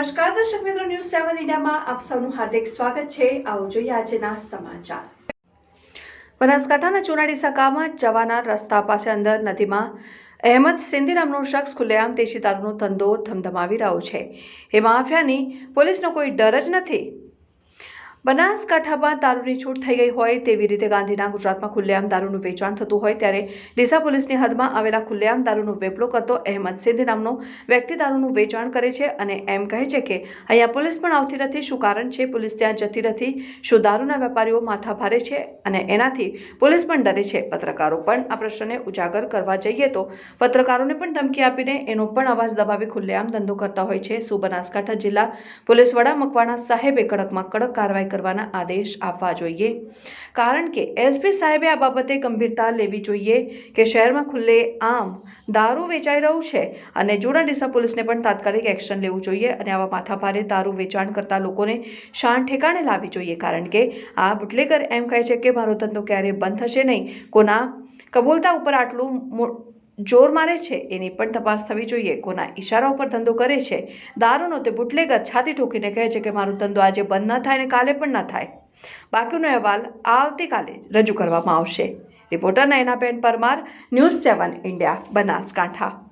સેવન ઇન્ડિયામાં આપ સૌનું હાર્દિક સ્વાગત છે. આવો જોઈએ આજના સમાચાર. બનાસકાંઠાના ચુનાડીસા ગામમાં જવાના રસ્તા પાસે અંદર નદીમાં અહેમદ સિંધી નામનો શખ્સ ખુલ્લેઆમ દેશી દારૂનો ધંધો ધમધમાવી રહ્યો છે. એ માફિયાની પોલીસનો કોઈ ડર જ નથી. બનાસકાંઠામાં દારૂની છૂટ થઈ ગઈ હોય તેવી રીતે ગાંધીના ગુજરાતમાં ખુલ્લેઆમ દારૂનું વેચાણ થતું હોય ત્યારે ડીસા પોલીસની હદમાં આવેલા ખુલ્લેઆમ દારૂનો વેપલો કરતો અહેમદ સિંધ નામનો વ્યક્તિ દારૂનું વેચાણ કરે છે અને એમ કહે છે કે અહીંયા પોલીસ પણ આવતી નથી. શું કારણ છે? પોલીસ ત્યાં જતી નથી. શું દારૂના વેપારીઓ માથા ભારે છે? અને એનાથી પોલીસ પણ ડરે છે. પત્રકારો પણ આ પ્રશ્નને ઉજાગર કરવા જઈએ તો પત્રકારોને પણ ધમકી આપીને એનો પણ અવાજ દબાવી ખુલ્લેઆમ ધંધો કરતા હોય છે. શું બનાસકાંઠા જિલ્લા પોલીસ વડા મકવાણા સાહેબે કડકમાં કડક કાર્યવાહી કરવાના આદેશ આપવા જોઈએ. કારણ કે એસપી સાહેબે આ બાબતે ગંભીરતા લેવી જોઈએ કે શહેરમાં ખુલ્લે આમ દારૂ વેચાઈ રહ્યું છે અને જૂના ડીસા પોલીસને પણ તાત્કાલિક એક્શન લેવું જોઈએ અને આવા માથાભારે દારૂ વેચાણ કરતા લોકોને શાન ઠેકાણે લાવવી જોઈએ. કારણ કે આ બુટલેગર એમ કહે છે કે, મારો ધંધો ક્યારેય બંધ થશે નહીં. કોના કબૂલતા ઉપર આટલું જોર મારે છે, એની પણ તપાસ થવી જોઈએ. કોના ઈશારા ઉપર ધંધો કરે છે, દારૂનો તે બુટલેગર છાતી ઠોકીને કહે છે કે મારો ધંધો આજે બંધ ન થાય ને કાલે પણ ન થાય. બાકીનો અહેવાલ આવતીકાલે રજૂ કરવામાં આવશે. Reporter Nayanaben Parmar, news seven India, Banaskantha.